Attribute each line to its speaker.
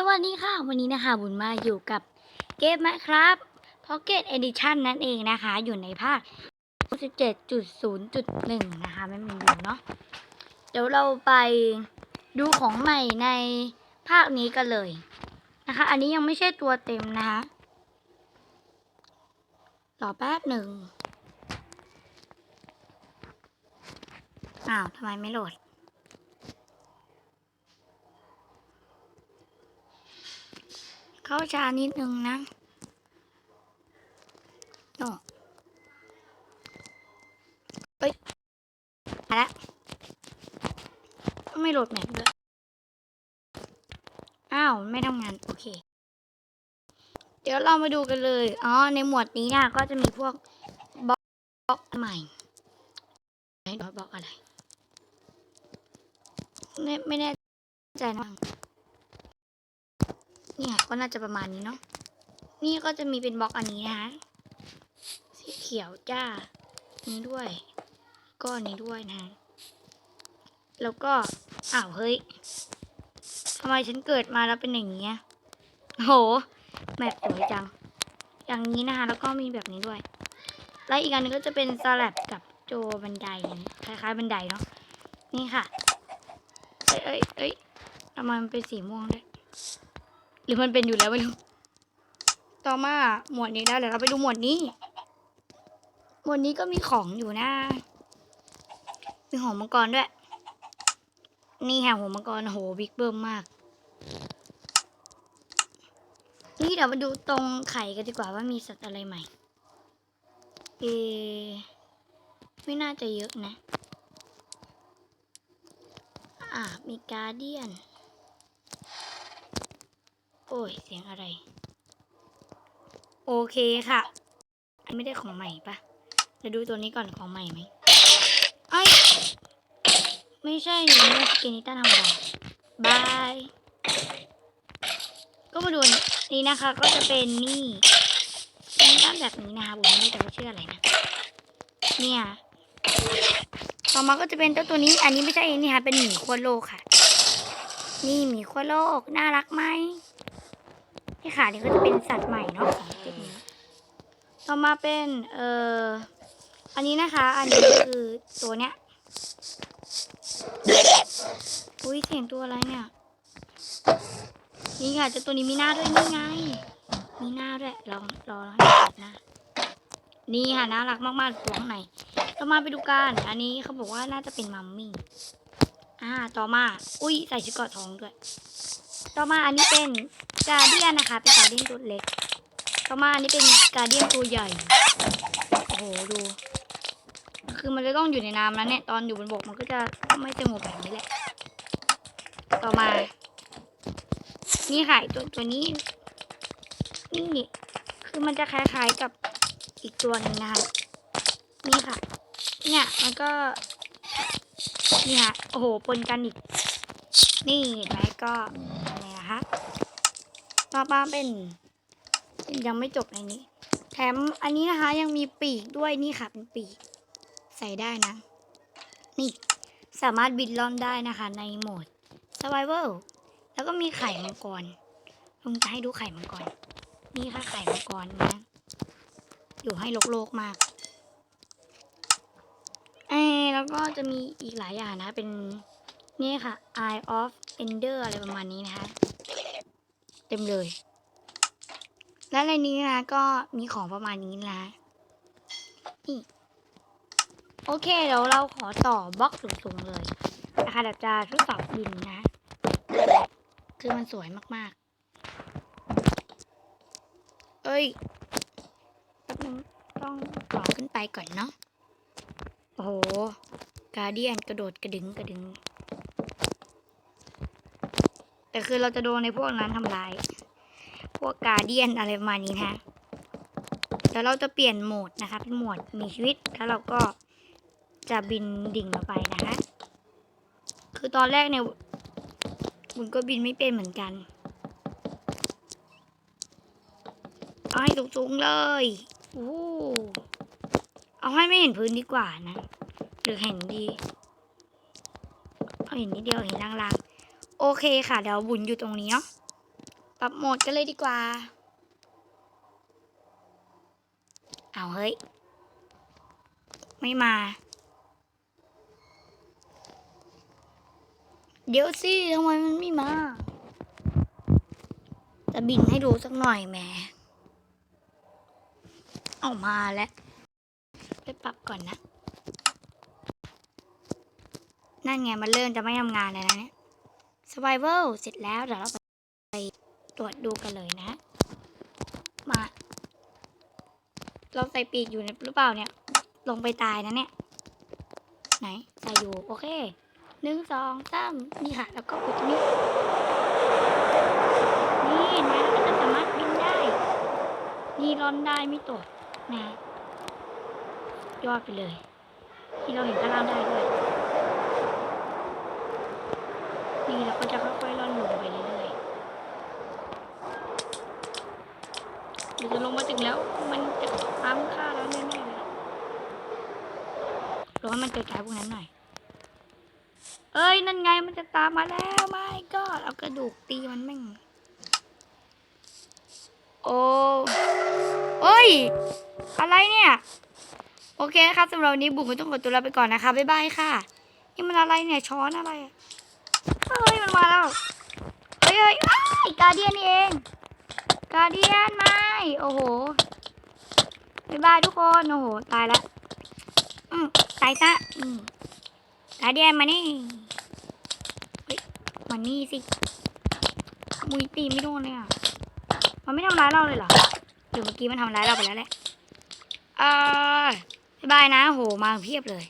Speaker 1: สวัสดีค่ะ วันนี้นะคะบุญมาอยู่กับเกมนะครับ Pocket Edition นั่นเองนะคะ อยู่ในภาค 17.0.1 นะคะ ไม่มีบิวเนาะเดี๋ยวเราไปดูของใหม่ในภาคนี้กันเลยนะคะ อันนี้ยังไม่ใช่ตัวเต็มนะคะรอแป๊บหนึ่งอ้าวทำไมไม่โหลด เข้าชานิดนึงนะโน่เอ้ยมาแล้วไม่โหลดแมปด้วยอ้าว ไม่ทำงาน โอเค เดี๋ยวเรามาดูกันเลย อ๋อ ในหมวดนี้นะก็จะมีพวกบล็อกบล็อกใหม่ไหนบล็อกบล็อกอะไร ไม่ไม่แน่ใจนะ เนี่ยก็น่าจะประมาณนี้เนาะนี่ก็จะมีเป็นบล็อกอันนี้นะคะสีเขียวจ้า นี้ด้วยก็อันนี้ด้วยนะแล้วก็อ้าวเฮ้ยทำไมฉันเกิดมาแล้วเป็นอย่างนี้โหแมปสวยจัง อย่างนี้นะคะแล้วก็มีแบบนี้ด้วย แล้วอีกอันหนึงก็จะเป็นสลับกับโจบันไดคล้ายๆบันไดเนาะนี่ค่ะ เอ้ยเอ้ยเอ้ยทำไมมันเป็นสีม่วงด้วย หรือมันเป็นอยู่แล้วไม่รู้ ต่อมาหมวดนี้ได้เดี๋ยวเราไปดูหมวดนี้ หมวดนี้ก็มีของอยู่นะ มีหัวมังกรด้วย นี่ค่ะหัวมังกรโหบิ๊กเบิ้มมาก นี่เดี๋ยวมาดูตรงไข่กันดีกว่าว่ามีสัตว์อะไรใหม่ เอ ไม่น่าจะเยอะนะ อ่ามีการเดียน โอ้ย เสียงอะไร โอเคค่ะ อันไม่ได้ของใหม่ปะเดี๋ยวดูตัวนี้ก่อนของใหม่ไหมไอ้ไม่ใช่หนูสกินิต้าธรรมดาบาย ก็มาดูนี่นะคะ ก็จะเป็นนี่นี่ด้าแบบนี้นะคะผมไม่แน่ใจว่าชื่ออะไรนะ เนี่ย ต่อมาก็จะเป็นเจ้าตัวนี้ อันนี้ไม่ใช่นี่ค่ะ เป็นหมีขั้วโลกค่ะ นี่หมีขั้วโลก น่ารักไหม นี่ค่ะนี่ก็จะเป็นสัตว์ใหม่เนาะของเจ็ดนี้ต่อมาเป็นเอ่ออันนี้นะคะ อันนี้คือตัวเนี้ยอุ้ยเสียงตัวอะไรเนี่ยนี่ค่ะจะตัวนี้มีหน้าด้วยนี่ไง มีหน้าด้วยลองรอให้เปิดหน้านี่ค่ะน่ารักมากๆตัวข้างในต่อมาไปดูกันอันนี้เขาบอกว่าน่าจะเป็นมัมมี่อ่าต่อมา อุ้ยใส่ชุดเกาะทองด้วย ต่อมาอันนี้เป็นการเดียนนะคะ เป็นการเดียนตัวเล็ก ต่อมาอันนี้เป็นการเดียนตัวใหญ่ โอ้โหดู คือมันจะต้องอยู่ในน้ำแล้วเนี่ย ตอนอยู่บนบกมันก็จะไม่สงบแบบนี้แหละ ต่อมา นี่ค่ะตัวตัวนี้ นี่ คือมันจะคล้ายๆกับอีกตัวหนึ่งนะคะนี่ค่ะ เนี่ยมันก็ เนี่ย โอ้โห ปนกันอีก นี่เห็นไหมก็ อะไรนะคะต่อมาเป็น ยังไม่จบในนี้ แถมอันนี้นะคะยังมีปีกด้วยนี่ค่ะเป็นปีก ใส่ได้นะ นี่สามารถบินล่อนได้นะคะ ในโหมด survival แล้วก็มีไข่มังกรลุงจะให้ดูไข่มังกร นี่ค่ะไข่มังกรนะอยู่ให้โลกๆมากเอแล้วก็จะมีอีกหลายอย่างนะ เป็นนี่ค่ะ Eye of Ender อะไรประมาณนี้นะคะ เต็มเลย และในนี้นะก็มีของประมาณนี้นะนี่โอเคเดี๋ยวเราขอต่อบล็อกสูงๆเลยนะคะเดี๋ยวจะทดสอบบินนะ คือมันสวยมากๆ เอ้ยแป๊บนึงต้องต่อขึ้นไปก่อนเนาะโอ้โห กาเดียนกระโดดกระดึงกระดึง แต่คือเราจะโดนในพวกนั้นทำลาย พวกกาเดียนอะไรประมาณนี้นะเดี๋ยวเราจะเปลี่ยนโหมดนะคะเป็นโหมดมีชีวิตแล้วเราก็จะบินดิ่งลงไปนะคะคือตอนแรกเนี่ยบุญก็บินไม่เป็นเหมือนกันเอาให้สูงๆเลยโอ้เอาให้ไม่เห็นพื้นดีกว่านะ หรือเห็นดี เอาเห็นนิดเดียวเห็นลางๆ โอเคค่ะ เดี๋ยวบุญอยู่ตรงนี้เนาะปรับโหมดกันเลยดีกว่า เอาเฮ้ย ไม่มา เดี๋ยวสิทำไมมันไม่มา จะบินให้ดูสักหน่อยแหมเอามาแล้ว ไปปรับก่อนนะ นั่นไงมันเริ่มจะไม่ทำงานแล้วนะเนี่ย Survival เสร็จแล้วเดี๋ยวเราไปตรวจดูกันเลยนะ มา เราใส่ปีกอยู่หรือเปล่าเนี่ย ลงไปตายนะเนี่ย ไหน ใส่อยู่ โอเคหนึ่งสองสามนี่ค่ะ แล้วก็กดตรงนี้นี่เห็นไหมเราก็จะสามารถบินได้ นี่ร่อนได้ไม่ตกนะ ยอดไปเลย ที่เราเห็นข้างล่างได้ด้วย นี่เราก็จะค่อยๆร่อนลงไปเรื่อยๆเดี๋ยวจะลงมาถึงแล้วมันจะตามค่าแล้วแน่ๆเลยรอให้มันเจอใจพวกนั้นหน่อย เอ้ย นั่นไงมันจะตามมาแล้วไม่ก็เอากระดูกตีมันแม่ง โอ้เอ้ย อะไรเนี่ย โอเคนะครับสำหรับวันนี้บุ๋มก็ต้องขอตัวลาไปก่อนนะคะ บ๊ายบายค่ะ นี่มันอะไรเนี่ย ช้อนอะไรอะ เฮ้ยมันมาแล้ว เฮ้ยเฮ้ยอ้ายกาเดียนนี่เองกาเดียนไม่ โอ้โหบ๊ายบายทุกคน โอ้โห ตายละอืมตายซะอืมกาเดียนมานี่เฮ้ยมานี่สิมุยตีไม่โดนเลยอะ มันไม่ทำร้ายเราเลยเหรอ หรือเมื่อกี้มันทำร้ายเราไปแล้วแหละเออบ๊ายบายนะ โห มาเพียบเลย